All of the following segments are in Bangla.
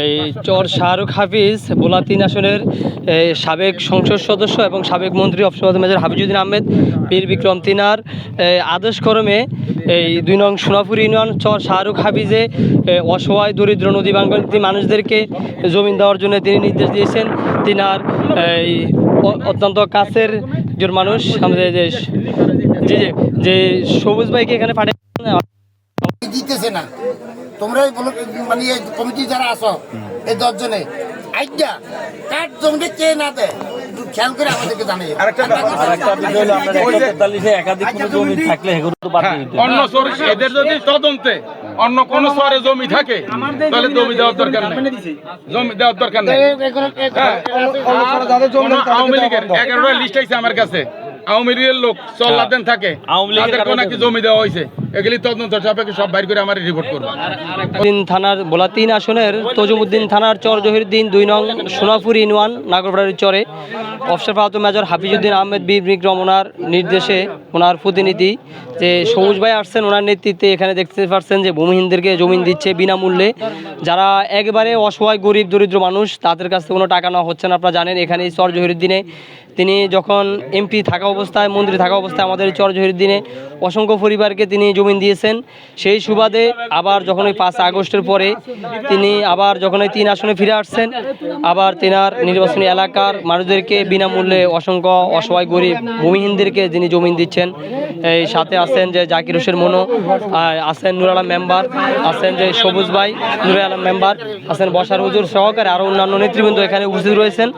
এই চর শাহরুখ হাফিজ বোলা তিন আসনের সাবেক সংসদ সদস্য এবং সাবেক মন্ত্রী অফিস মেজর হাফিজুদ্দিন আহমেদ বীর বিক্রম তিনার এই, আদেশ ক্রমে এই দুই নং সোনাপুর ইউনিয়ন চর শাহরুখ হাফিজে অসহায় দরিদ্র নদী বাঙ্গী মানুষদেরকে জমিন দেওয়ার জন্য তিনি নির্দেশ দিয়েছেন। তিনার এই অত্যন্ত কাছের একজন মানুষ আমাদের যে যে সবুজ ভাইকে এখানে পাঠিয়ে দিতেছে না। তোমরা এই মানে এই কমিটি যারা আছো এই দশজনে। আইডিয়া কার জমিতে কে না দেয় খেয়াল করে আমাদেরকে জানিয়ে বাদ দিয়ে দিতে হবে। অন্য সোর্স এদের যদি তদন্তে অন্য কোন শহরে জমি থাকে তাহলে জমি দেওয়ার দরকার নেই। জমি দেওয়ার দরকার নেই। হ্যাঁ। আওয়ামী লীগের এগারোটা লিস্ট আছে আমার কাছে। আওয়ামী লীগের লোক চল্লাদেন থাকে। আওয়ামী লীগের নাকি জমি দেওয়া হয়েছে এগুলি তদন্ত সাপেক্ষে সব বাইর করে আমার রিপোর্ট করব। থানার বোলা তিন আসনের তজুমুদ্দিন থানার চর জহিরুদ্দিন, দুই নং সোনাপুর ইনওয়ান, নাগরপাড়ার চরে। অফিসার প্রাপ্ত মেজর হাফিজুদ্দিন আহমেদ বীর বিক্রম ওনার নির্দেশে ওনার প্রতিনিধি যে সবুজ ভাই আসছেন, ওনার নেতৃত্বে এখানে দেখতে পাচ্ছেন যে ভূমিহীনদেরকে জমিন দিচ্ছে বিনামূল্যে। যারা একবারে অসহায়, গরিব, দরিদ্র মানুষ, তাদের কাছ থেকে কোনো টাকা নেওয়া হচ্ছে না, আপনারা জানেন এখানে চর জহিরুদ্দিনে তিনি যখন এমপি থাকা অবস্থায়, মন্ত্রী থাকা অবস্থায় আমাদের চর জহিরুদ্দিনে অসংখ্য পরিবারকে তিনি জমিন দিয়েছেন। সেই সুবাদে আবার যখন ওই পাঁচ আগস্টের পরে তিনি আবার যখন ওই তিন আসনে ফিরে আসছেন, আবার তেনার নির্বাচনী এলাকার মানুষদেরকে বিনামূল্যে অসংখ্য অসহায় গরিব ভূমিহীনদেরকে যিনি জমিন দিচ্ছেন, এই সাথে আছেন যে জাকির হোসেন মনো আছেন নুর আলম মেম্বার, আছেন যে সবুজ ভাই নুর আলম মেম্বার, আছেন বসার হুজুর সহকারে আরও অন্যান্য নেতৃবৃন্দ এখানে উপস্থিত রয়েছেন।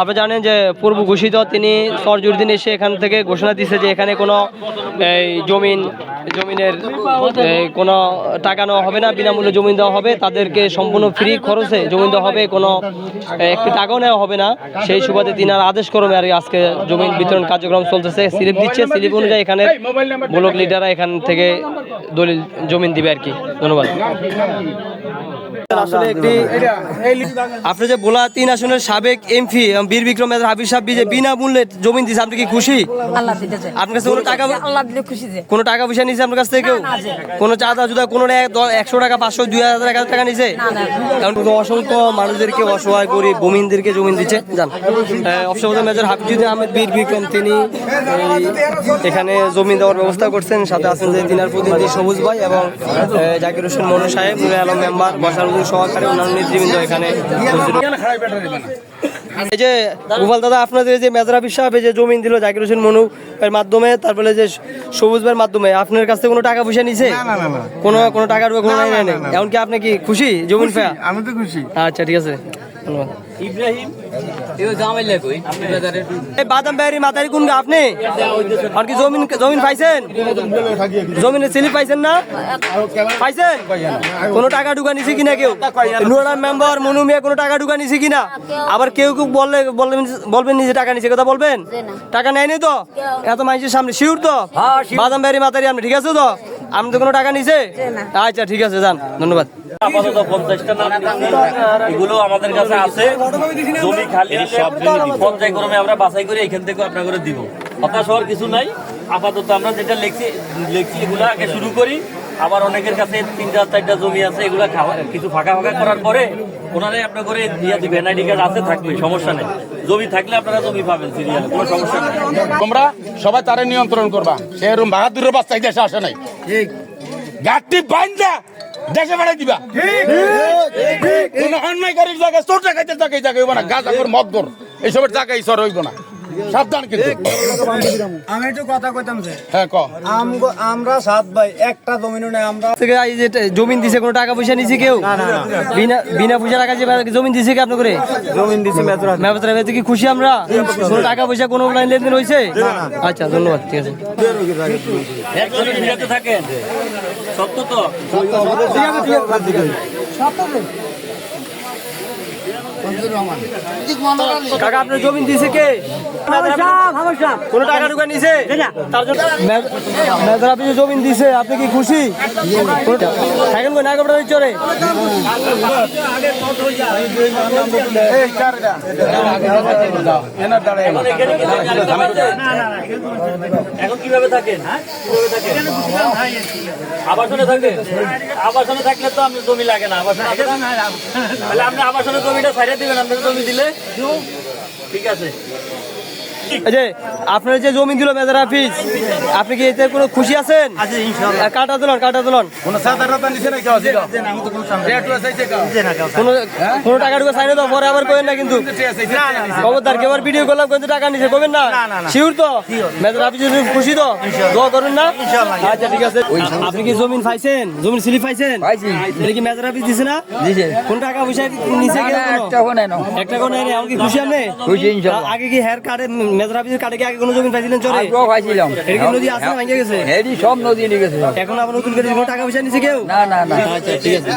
আপনি জানেন যে পূর্ব ঘোষিত তিনি সরজুদ্দিন এসে এখান থেকে ঘোষণা দিয়েছে যে এখানে কোনো, এই জমিন জমিন জমিনের কোনো টাকা নেওয়া হবে না, বিনামূল্যে জমি দেওয়া হবে, তাদেরকে সম্পূর্ণ ফ্রি খরচে জমি দেওয়া হবে, কোনো একটি টাকাও নেওয়া হবে না। সেই সুবাদে আর আদেশ করবে, আর আজকে জমি বিতরণ কার্যক্রম চলতেছে, স্লিপ দিচ্ছে, স্লিপ অনুযায়ী এখানে ব্লক লিডাররা এখান থেকে দলিল, জমিন দিবে আর কি। ধন্যবাদ। আসলে একটি আপনি যে বোলা তিন আসনের সাবেক এমপি বীর বিক্রম মেজর হাবিব সাহেব যে বিনামূল্যে জমিন দিচ্ছে আপনি কি খুশি? আল্লাহ দিতেছে আপনার কাছে কোনো টাকা আল্লাহ দিলে খুশি যে। কোনো টাকা পয়সা নিছে আপনার কাছ থেকে কেউ। কোনো চাঁদা জুদা কোনো একশো টাকা পাঁচশো দুই হাজার এক টাকা নিছে? না, না। কারণ অসংখ্য মানুষদেরকে অসহায় গরিব ভূমিহীনদেরকে জমিন দিচ্ছে। যান। অফিসার মেজর হাফিজুদ্দিন আহমেদ বীর বিক্রম তিনি এখানে জমি দেওয়ার ব্যবস্থা করছেন। সাথে আছেন যে তিনার প্রতিনিধি সবুজ ভাই এবং জাকির হোসেন মনু সাহেব আলম মেম্বার বসার সহকারে অন্যান্য নেতৃবৃন্দ এখানে এই যে গোপাল দাদা আপনাদের যে মেজরা সাহেব যে জমিন দিল জাকির হোসেন মনু এর মাধ্যমে তারপরে যে সবুজ ভাইয়ের মাধ্যমে আপনার কাছ থেকে কোনো টাকা পয়সা নিছে? কোনো কোনো টাকার কোনো নাই এমনকি আপনি কি খুশি? জমিন ফেয়া? আমি তো খুশি। আচ্ছা ঠিক আছে। ইব্রাহিম? এই বাদাম বেরি মাতারি কোন গা আপনি আর কি জমিন জমিন পাইছেন? জমিনের স্লিপ পাইছেন না? পাইছেন? কোনো টাকা ঢুকা নিছে কিনা কেউ? নুরার মেম্বার মনু মিয়া কোনো টাকা ঢুকা নিছে কিনা? আবার কেউ কেউ বললে বলবেন বলবেন নিজে টাকা নিছে কথা বলবেন? টাকা নেয়নি তো? এত মানুষের সামনে শিউর তো? বাদাম বেরি মাতারি আপনি ঠিক আছে তো? আপনি তো কোনো টাকা নিছে? আচ্ছা ঠিক আছে যান ধন্যবাদ। আপাতত পঞ্চাশটা নাম এগুলো আমাদের কাছে আছে। জমি খালি সব পর্যায়ক্রমে আমরা বাছাই করে এখান থেকে আপনার দিব। হতাশ হওয়ার কিছু নাই। আপাতত আমরা যেটা লিখছি লিখছি এগুলো আগে শুরু করি। আবার অনেকের কাছে তিনটা চারটা জমি আছে এগুলো খাওয়া কিছু ফাঁকা ফাঁকা করার পরে ওনারাই আপনার করে দিয়ে দিবেন আইডি কার্ড আছে থাকবে সমস্যা নেই। জমি থাকলে আপনারা জমি পাবেন সিরিয়ালে কোনো সমস্যা নেই। তোমরা সবাই তারে নিয়ন্ত্রণ করবা। সে এরম বাহাদুরের বাচ্চা দেশে আসে নাই। গাঠটি বাইন্দা দেশে বেড়াই দিবা। কোন অন্যায়কারীর জায়গায় চোর জায়গায় জায়গায় জায়গায় না। গাজাপুর মগদর এইসবের জায়গায় সর হইব না। সাবধান কিন্তু। আমি একটু কথা কইতাম যে হ্যাঁ ক। আমরা সাত ভাই একটা জমিনও নেই আমরা থেকে এই যে জমিন দিছে কোনো টাকা পয়সা নিছে কেউ? বিনা বিনা পয়সা টাকা যে জমিন দিছে কি আপনি করে জমিন দিছি মেজরা মেহবতরা ভাই কি খুশি আমরা? কোনো টাকা পয়সা কোনো লাইন লেনদেন হয়েছে আচ্ছা ধন্যবাদ ঠিক আছে। একজনের বিরাতে থাকেন। সত্য তো? রাখলি। কাকা আপনার জমিন দিছে কে? কোনো টাকা টুকা নিছে? তার জন্য মেজর আপনি দিছে আপনি কি খুশি? এখানে কীভাবে থাকেন আবাসনে থাকেন? আবাসনে থাকলে তো আপনার জমি লাগে না। আবাসনে আপনি আবাসনে জমিটা দিবেন আপনাকে জমি দিলে। ঠিক আছে। এই যে আপনার যে জমি দিল মেজর অফিস আপনি কি এতে কোনো খুশি আছেন? কাটা তুলন কাটা তুলন। কোন সাদা রাতা নিছে না। কেউ? ছিল রেট চাইছে কেউ কোনো টাকা টুকু সাইনে তো পরে আবার করেন না কিন্তু। খবরদার কেউ আর ভিডিও করলাম কিন্তু টাকা নিছে কবেন না? শিওর তো? মেজর অফিস খুশি তো? দোয়া করুন না? আচ্ছা ঠিক আছে। আপনি কি জমিন পাইছেন? জমিন স্লিপ পাইছেন? এটা কি মেজর অফিস দিছে না? কোন টাকা পয়সা নিছে কেউ কোনো? একটা কোন এমনকি খুশি আপনি? আগে কি হেয়ার কার্ডে মেজর কাটে কি আগে কোনো জমি পাইছিলেন চরে? পাইছিলাম। এটা কি নদী আছে ভেঙে গেছে? সব নদী নিয়ে গেছে এখন আবার নতুন করে কোনো টাকা পয়সা নিছে কেউ? না না না। আচ্ছা ঠিক আছে।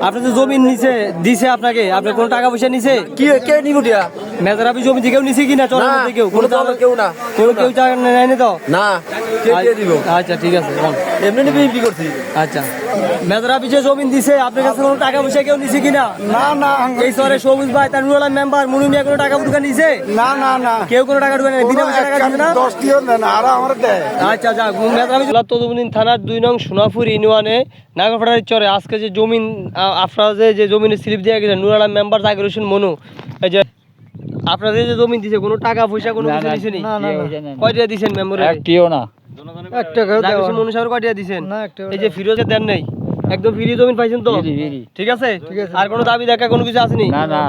আপনার জমি- নিচে দিছে আপনাকে। আপনি কোনো টাকা পয়সা নিছে? কি কে নিগুটিয়া মেজর জমি থেকেও নিছে কিনা না, কেউ? কোনো কেউ না। কোনো কেউ টাকা নেয়নি তো? না কে কে দিব আচ্ছা ঠিক আছে বল। এমনি নিবি বিক্রি করছি। আচ্ছা। মেজর দিছে আপনার কাছে কোনো টাকা পয়সা কেউ নিছে কিনা? না না এই শহরে সবুজ ভাই তার নুরালা মেম্বার মুনুমিয়া কোনো টাকা নিছে? না না না। কেউ কোনো টাকা বিনা পয়সা টাকা দিছে না? দশটিও না আর আমার দেয়। আচ্ছা থানার দুই নং সোনাপুর ইউনিয়নে নাগরপাড়ার চরে আজকে যে জমিন আ- আপনারা যে জমিনের স্লিপ দিয়ে গেছেন নুর আলম মেম্বার জাকির হোসেন মনু আপনাদের যে জমি দিছে কোনো টাকা পয়সা কোনো কিছু দিছে নি? কয়টা দিছেন মেম্বারে? একটিও না। জাকির হোসেন মনু সাহেব কয়টা দিছেন? এই যে ফিরোজে দেন নাই। একদম ফ্রি জমিন পাইছেন তো? ঠিক আছে? আর কোনো দাবি দেখা কোনো কিছু আসেনি? না না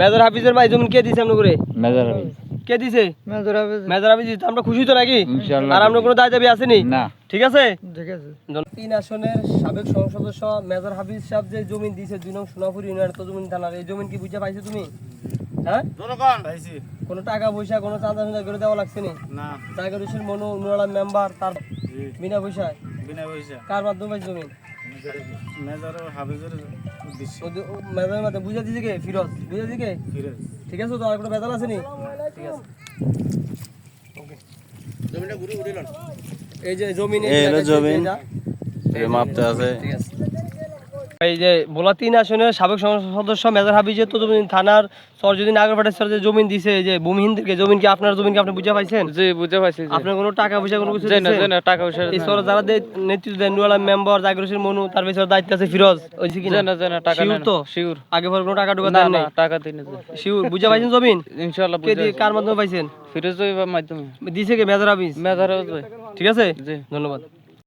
মেজর হাফিজের ভাই জমিন কে দিছে আপনার করে মেজার কে দিছে? মেজর দিছে। আমরা খুশি তো নাকি? আর আপনার কোনো দায় দাবি আসেনি? না। ঠিক আছে? তিন আসনের সাবেক সংসদ সদস্য মেজর হাফিজ সাহেব যে জমিন দিয়েছে দুই নং সোনাপুর ইউনিয়ন তো জমিন থানার এই জমিন কি বুঝতে পাইছো তুমি? হ্যাঁ? কোনো টাকা পয়সা কোনো চাঁদা চাঁদা করে দেওয়া লাগছে নি? মনু নুরালাম মেম্বার তার বিনা পয়সায়? বিনা পয়সা কার মাধ্যমে পাইছে মেজর হাফিজের উদ্দেশ্য। মেজরের মাধ্যমে বুঝে দিছে কে? ফিরোজ। বুঝে দিছে কে? ফিরোজ। ঠিক আছে তো আর কোনো বেতাল আছে নি? ঠিক আছে এই যে জমিন এই জমিন। মাপতে আছে। ঠিক আছে। এই যে তিন আসনের সাবেক সংসদ সদস্য মেজর হাবিজের তো জমিন থানার সর যদি নাগরপাটের যে জমিন দিছে যে ভূমিহীনদেরকে জমিন কি আপনার জমিন কি আপনি বুঝে পাইছেন? জি বুঝতে পারছি জি। আপনার কোনো টাকা পয়সা কোনো কিছু না, না, টাকা পয়সা এই সর যারা নেতৃত্ব দেন নুয়ালা মেম্বার মনু তার পেছনে দায়িত্ব আছে ফিরোজ। ওই কি না, না, টাকা। তো? শিওর। আগে পর কোনো টাকা টুকা না দেন না টাকা দিন শিওর বুঝে পাইছেন জমিন? ইনশাআল্লাহ বুঝে কার মাধ্যমে পাইছেন? ফিরোজ মাধ্যমে। দিছে কে? মেজর হাবিজ মেধারে ঠিক আছে? জি। ধন্যবাদ।